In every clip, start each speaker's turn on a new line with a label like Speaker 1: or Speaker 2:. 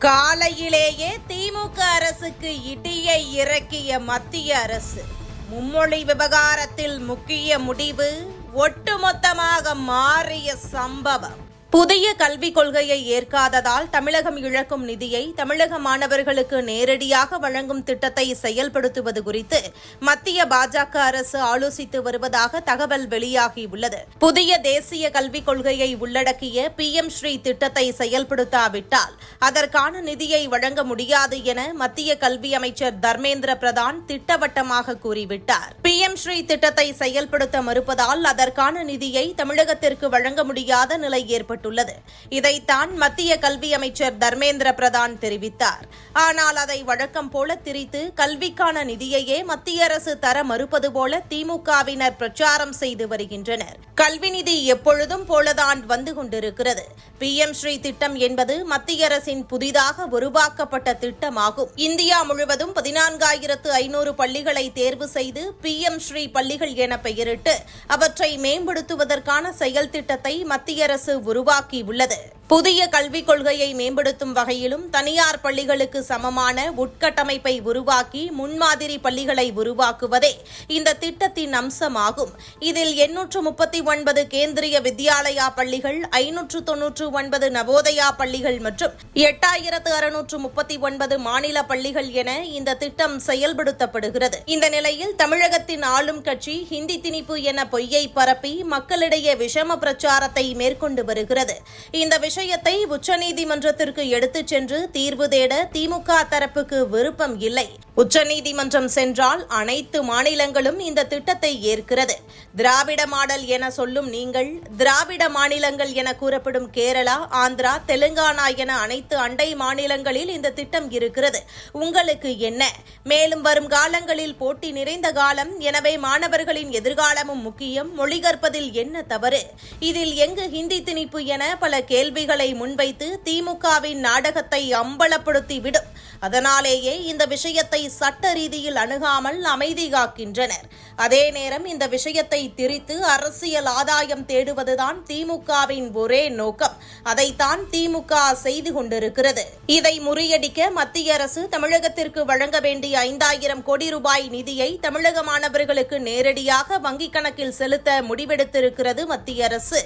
Speaker 1: காலையிலேயே திமுக அரசுக்கு இடியை இறக்கிய மத்திய அரசு. மும்மொழி விவகாரத்தில் முக்கிய முடிவு ஒட்டுமொத்தமாக மாறிய சம்பவம். புதிய கல்விக் கொள்கையை ஏற்காததால் தமிழகம் இழக்கும் நிதியை தமிழக மாணவர்களுக்கு நேரடியாக வழங்கும் திட்டத்தை செயல்படுத்துவது குறித்து மத்திய பாஜக அரசு ஆலோசித்து வருவதாக தகவல் வெளியாகியுள்ளது. புதிய தேசிய கல்விக் கொள்கையை உள்ளடக்கிய பி எம் ஸ்ரீ திட்டத்தை செயல்படுத்தாவிட்டால் அதற்கான நிதியை வழங்க முடியாது என மத்திய கல்வி அமைச்சர் தர்மேந்திர பிரதான் திட்டவட்டமாக கூறிவிட்டார். பி எம் ஸ்ரீ திட்டத்தை செயல்படுத்த மறுப்பதால் அதற்கான நிதியை தமிழகத்திற்கு வழங்க முடியாத நிலை ஏற்பட்டு ஏற்பட்டுள்ளது இதைத்தான் மத்திய கல்வி அமைச்சர் தர்மேந்திர பிரதான் தெரிவித்தார். ஆனால் அதை வழக்கம் போல திரித்து கல்விக்கான நிதியையே மத்திய அரசு தர மறுப்பது போல திமுகவினர் பிரச்சாரம் செய்து வருகின்றனர். கல்வி நிதி எப்பொழுதும் போலதான் வந்து கொண்டிருக்கிறது. பி. எம். ஸ்ரீ திட்டம் என்பது மத்திய அரசின் புதிதாக உருவாக்கப்பட்ட திட்டமாகும். இந்தியா முழுவதும் பதினான்காயிரத்து ஐநூறு பள்ளிகளை தேர்வு செய்து பி. எம். ஸ்ரீ பள்ளிகள் என பெயரிட்டு அவற்றை மேம்படுத்துவதற்கான செயல் திட்டத்தை மத்திய அரசு உருவாக்கி உருவாக்கியுள்ளது. புதிய கல்விக் கொள்கையை மேம்படுத்தும் வகையிலும் தனியார் பள்ளிகளுக்கு சமமான உட்கட்டமைப்பை உருவாக்கி முன்மாதிரி பள்ளிகளை உருவாக்குவதே இந்த திட்டத்தின் அம்சமாகும். இதில் எண்ணூற்று முப்பத்தி ஒன்பது கேந்திரிய வித்யாலயா பள்ளிகள் ஐநூற்று தொன்னூற்று ஒன்பது நவோதயா பள்ளிகள் மற்றும் எட்டாயிரத்து அறுநூற்று முப்பத்தி ஒன்பது மாநில பள்ளிகள் என இந்த திட்டம் செயல்படுத்தப்படுகிறது. இந்த நிலையில் தமிழகத்தின் ஆளும் கட்சி ஹிந்தி திணிப்பு என பொய்யை பரப்பி மக்களிடையே விஷம பிரச்சாரத்தை மேற்கொண்டு வருகிறது. இந்த விஷயத்தை உச்சநீதிமன்றத்திற்கு எடுத்துச் சென்று தீர்வு தேட திமுக தரப்புக்கு விருப்பம் இல்லை. உச்சநீதிமன்றம் சென்றால் அனைத்து மாநிலங்களும் இந்த திட்டத்தை ஏற்கிறது. திராவிட மாடல் என சொல்லும் நீங்கள் திராவிட மாநிலங்கள் என கூறப்படும் கேரளா ஆந்திரா தெலுங்கானா என அனைத்து அண்டை மாநிலங்களில் இந்த திட்டம் இருக்கிறது. உங்களுக்கு என்ன? மேலும் வரும் காலங்களில் போட்டி நிறைந்த காலம். எனவே மாணவர்களின் எதிர்காலமும் முக்கியம். மொழி கற்பதில் என்ன தவறு? இதில் எங்கு ஹிந்தி திணிப்பு என பல கேள்வி கேள்விகளை முன்வைத்து திமுகவின் நாடகத்தை அம்பலப்படுத்திவிடும் அதனாலேயே இந்த விஷயத்தை சட்ட ரீதியில் அணுகாமல் அமைதி காக்கின்றனர் அதே நேரம் இந்த விஷயத்தை திரித்து அரசியல் ஆதாயம் தேடுவதுதான் திமுகவின் ஒரே நோக்கம். அதைத்தான் திமுக செய்து கொண்டிருக்கிறது. இதை முறியடிக்க மத்திய அரசு தமிழகத்திற்கு வழங்க வேண்டிய ஐந்தாயிரம் கோடி ரூபாய் நிதியை தமிழக மாணவர்களுக்கு நேரடியாக வங்கிக் கணக்கில் செலுத்த முடிவெடுத்திருக்கிறது மத்திய அரசு.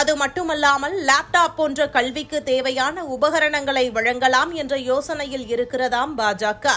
Speaker 1: அது மட்டுமல்லாமல் லேப்டாப் போன்ற கல்விக்கு தேவையான உபகரணங்களை வழங்கலாம் என்ற யோசனையில் இருக்கிறதாம் பாஜக.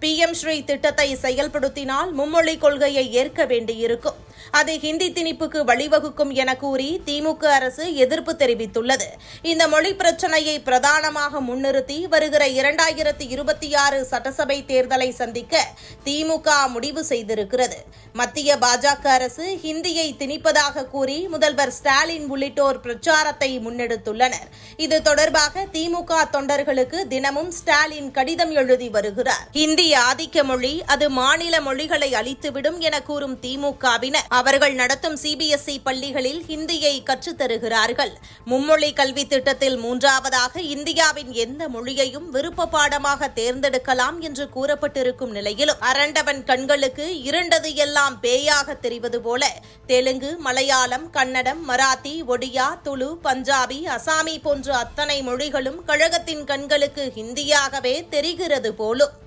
Speaker 1: பி எம் ஸ்ரீ திட்டத்தை செயல்படுத்தினால் மும்மொழி கொள்கையை ஏற்க வேண்டியிருக்கும். அது ஹிந்தி திணிப்புக்கு வழிவகுக்கும் என கூறி திமுக அரசு எதிர்ப்பு தெரிவித்துள்ளது. இந்த மொழி பிரச்சினையை பிரதானமாக முன்னிறுத்தி வருகிற இரண்டாயிரத்தி இருபத்தி ஆறு சட்டசபை தேர்தலை சந்திக்க திமுக முடிவு செய்திருக்கிறது. மத்திய பாஜக அரசு ஹிந்தியை திணிப்பதாக கூறி முதல்வர் ஸ்டாலின் உள்ளிட்டோர் பிரச்சாரத்தை முன்னெடுத்துள்ளனர். இது தொடர்பாக திமுக தொண்டர்களுக்கு தினமும் ஸ்டாலின் கடிதம் எழுதி வருகிறார். ஹிந்தி ஆதிக்க மொழி அது மாநில மொழிகளை அழித்துவிடும் என கூறும் திமுகவினர் அவர்கள் நடத்தும் சிபிஎஸ்இ பள்ளிகளில் ஹிந்தியை கற்றுத் தருகிறார்கள் மும்மொழி கல்வி திட்டத்தில் மூன்றாவதாக இந்தியாவின் எந்த மொழியையும் விருப்ப பாடமாக தேர்ந்தெடுக்கலாம் என்று கூறப்பட்டிருக்கும் நிலையிலும் அரண்டவன் கண்களுக்கு இருண்டது எல்லாம் பேயாக தெரிவது போல தெலுங்கு மலையாளம் கன்னடம் மராத்தி ஒடியா துளு பஞ்சாபி அசாமி போன்ற அத்தனை மொழிகளும் கழகத்தின் கண்களுக்கு ஹிந்தியாகவே தெரிகிறது போலும்.